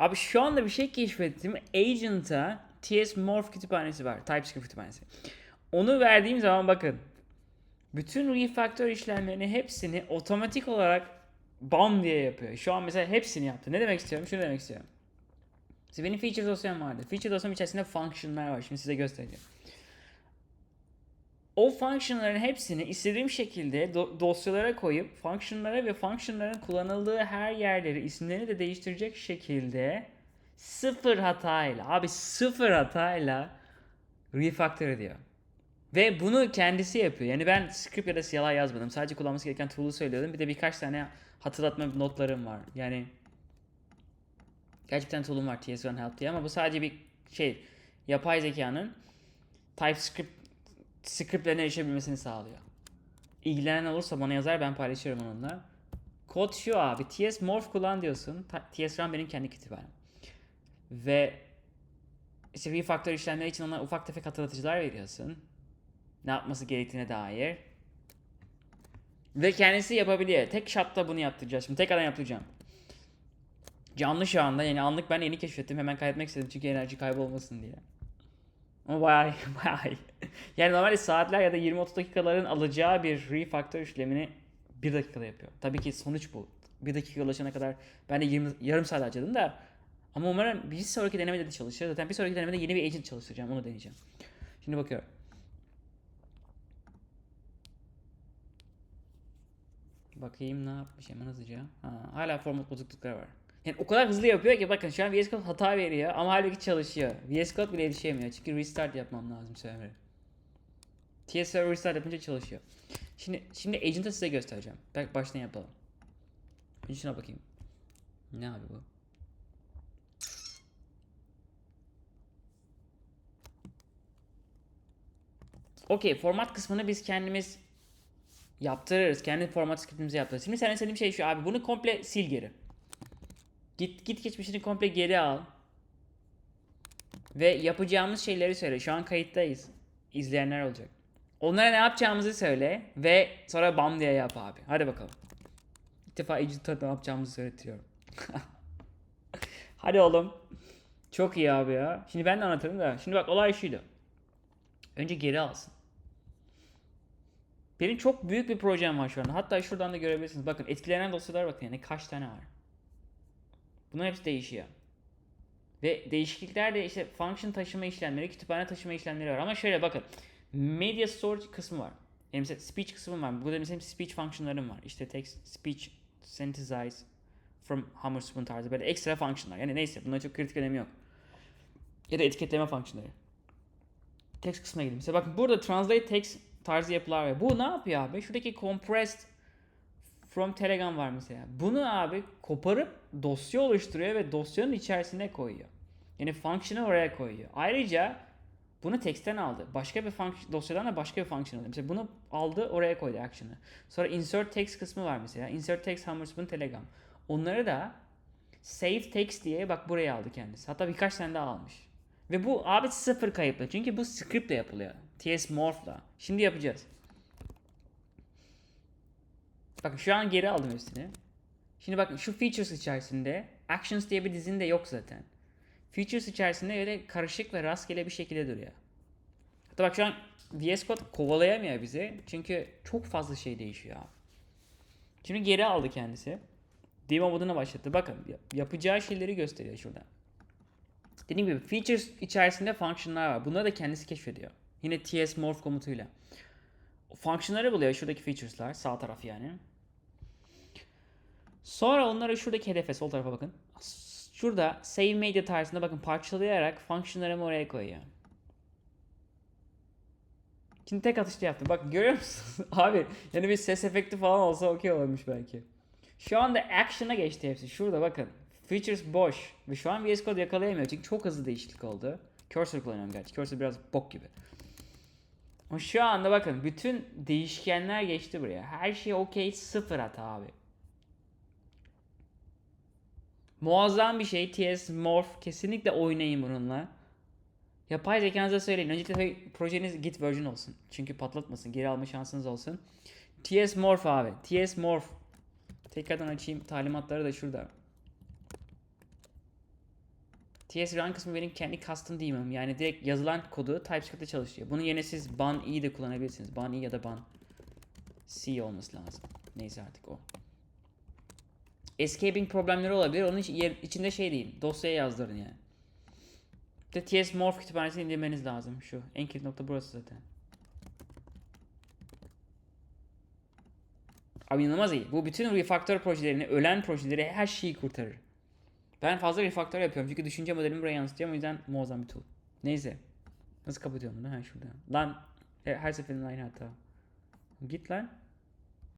Abi şu anda bir şey keşfettim. Agent'a TS Morph kütüphanesi var. TypeScript kütüphanesi. Onu verdiğim zaman bakın. Bütün refactor işlemlerini hepsini otomatik olarak bam diye yapıyor. Şu an mesela hepsini yaptı. Ne demek istiyorum? Şunu demek istiyorum. Mesela benim feature dosyam vardı. Feature dosyam içerisinde function'lar var. Şimdi size göstereceğim. O function'ların hepsini istediğim şekilde do- dosyalara koyup function'lara ve function'ların kullanıldığı her yerleri isimlerini de değiştirecek şekilde sıfır hatayla abi sıfır hatayla refactor ediyor. Ve bunu kendisi yapıyor. Yani ben script ya da CLI yazmadım. Sadece kullanması gereken tool'u söylüyordum. Bir de birkaç tane hatırlatma notlarım var. Yani gerçekten tool'um var TS1 Help diye ama bu sadece bir şey yapay zekanın TypeScript scriptlerine erişebilmesini sağlıyor. İlgilenen olursa bana yazar ben paylaşıyorum onunla. Kod şu abi. TS Morph kullan diyorsun. TS Run benim kendi kütüphanem. Ve işte refactor işlemleri için ona ufak tefek hatırlatıcılar veriyorsun. Ne yapması gerektiğine dair. Ve kendisi yapabiliyor. Tek shot'ta bunu yaptıracağız. Şimdi tekrardan yaptıracağım. Canlı şu anda yani anlık ben yeni keşfettim. Hemen kaydetmek istedim çünkü enerji kaybolmasın diye. Ama bayağı bayağı. Yani normalde saatler ya da 20-30 dakikaların alacağı bir refactor işlemini 1 dakikada yapıyor. Tabii ki sonuç bu. 1 dakika ulaşana kadar ben de 20, yarım saat harcadım da ama umarım bir sonraki denemede de çalışır. Zaten bir sonraki denemede yeni bir agent çalıştıracağım. Onu deneyeceğim. Şimdi bakıyorum. Bakayım ne yapmış hemen hızlıca. Ha, hala format bozuklukları var. Yani o kadar hızlı yapıyor ki bakın şu an VS Code hata veriyor ama halbuki çalışıyor. VS Code bile yetişemiyor çünkü restart yapmam lazım server'ı. TS server restart yapınca çalışıyor. Şimdi şimdi agent'ı size göstereceğim. Belki baştan yapalım. Bir şuna bakayım. Ne abi bu? Okey format kısmını biz kendimiz yaptırırız. Kendi format scriptimizi yaptırırız. Şimdi sen istediğim şey şu abi bunu komple sil geri. Git git geçmişini komple geri al. Ve yapacağımız şeyleri söyle. Şu an kayıttayız. İzleyenler olacak. Onlara ne yapacağımızı söyle ve sonra bam diye yap abi. Hadi bakalım. İlk defa Agent'a ne yapacağımızı söyletiyorum. Hadi oğlum. Çok iyi abi ya. Şimdi ben de anlatırım da. Şimdi bak olay şuydu. Önce geri alsın. Benim çok büyük bir projem var şu anda. Hatta şuradan da görebilirsiniz. Bakın etkilenen dosyalar bakın yani kaç tane var. Bunların hepsi değişiyor. Ve değişiklikler de işte function taşıma işlemleri, kütüphane taşıma işlemleri var. Ama şöyle bakın. Media storage kısmı var. Mesela speech kısmı var. Burada mesela speech functionlarım var. İşte text, speech, synthesize from Hammerspoon tarzı böyle ekstra functionlar. Yani neyse bunların çok kritik önemi yok. Ya da etiketleme functionları. Text kısmına gidelim. Mesela bakın burada translate text tarzı yapılar var. Bu ne yapıyor abi? Şuradaki compressed from Telegram var mesela. Bunu abi koparıp dosya oluşturuyor ve dosyanın içerisine koyuyor. Yani function'ı oraya koyuyor. Ayrıca bunu text'ten aldı. Başka bir function, dosyadan da başka bir function aldı. Mesela bunu aldı oraya koydu action'ı. Sonra insert text kısmı var mesela. Insert text Hammerspoon Telegram. Onları da save text diye bak buraya aldı kendisi. Hatta birkaç tane daha almış. Ve bu abi sıfır kayıplı. Çünkü bu scriptle yapılıyor. TS Morph'la. Şimdi yapacağız. Bakın şu an geri aldım hepsini. Şimdi bakın şu features içerisinde actions diye bir dizin de yok zaten. Features içerisinde öyle karışık ve rastgele bir şekilde duruyor. Hatta bak şu an VS Code kovalayamıyor bizi. Çünkü çok fazla şey değişiyor. Şimdi geri aldı kendisi. Demo moduna başlattı. Bakın yapacağı şeyleri gösteriyor şurada. Dediğim gibi features içerisinde function'lar var. Bunları da kendisi keşfediyor. Yine ts morph komutuyla. Function'ları buluyor şuradaki features'lar. Sağ taraf yani. Sonra onları şuradaki hedefe sol tarafa bakın. Şurada save media tarzında bakın parçalayarak function'larımı oraya koyuyor. Şimdi tek atışta yaptım. Bak görüyor musunuz? Abi yani bir ses efekti falan olsa okey olurmuş belki. Şu anda action'a geçti hepsi. Şurada bakın. Features boş. Ve şu an VS Code yakalayamıyor. Çünkü çok hızlı değişiklik oldu. Cursor kullanıyorum gerçi. Cursor biraz bok gibi. Ama şu anda bakın bütün değişkenler geçti buraya. Her şey okey sıfır hata abi. Muazzam bir şey. TS Morph. Kesinlikle oynayın bununla. Yapay zekanıza söyleyin. Öncelikle projeniz Git version olsun. Çünkü patlatmasın. Geri alma şansınız olsun. TS Morph abi. TS Morph. Tekrardan açayım. Talimatları da şurada. TS run kısmı benim kendi custom değilim. Yani direkt yazılan kodu TypeScript'te çalışıyor. Bunun yerine siz ban i de kullanabilirsiniz. Ban i ya da ban c olması lazım. Neyse artık o. Escaping problemleri olabilir. Onun içinde şey değil. Dosyaya yazdırın yani. De TS Morph kütüphanesini indirmeniz lazım. Şu. En kilit nokta burası zaten. Abi inanılmaz iyi. Bu bütün refaktör projelerini, ölen projeleri her şeyi kurtarır. Ben fazla refaktör yapıyorum çünkü düşünce modelimi buraya yansıtacağım o yüzden muazzam bir tool. Neyse. Nasıl kapatıyorum bunu? Ha şurada. Lan e, her seferinde aynı hata. Git lan.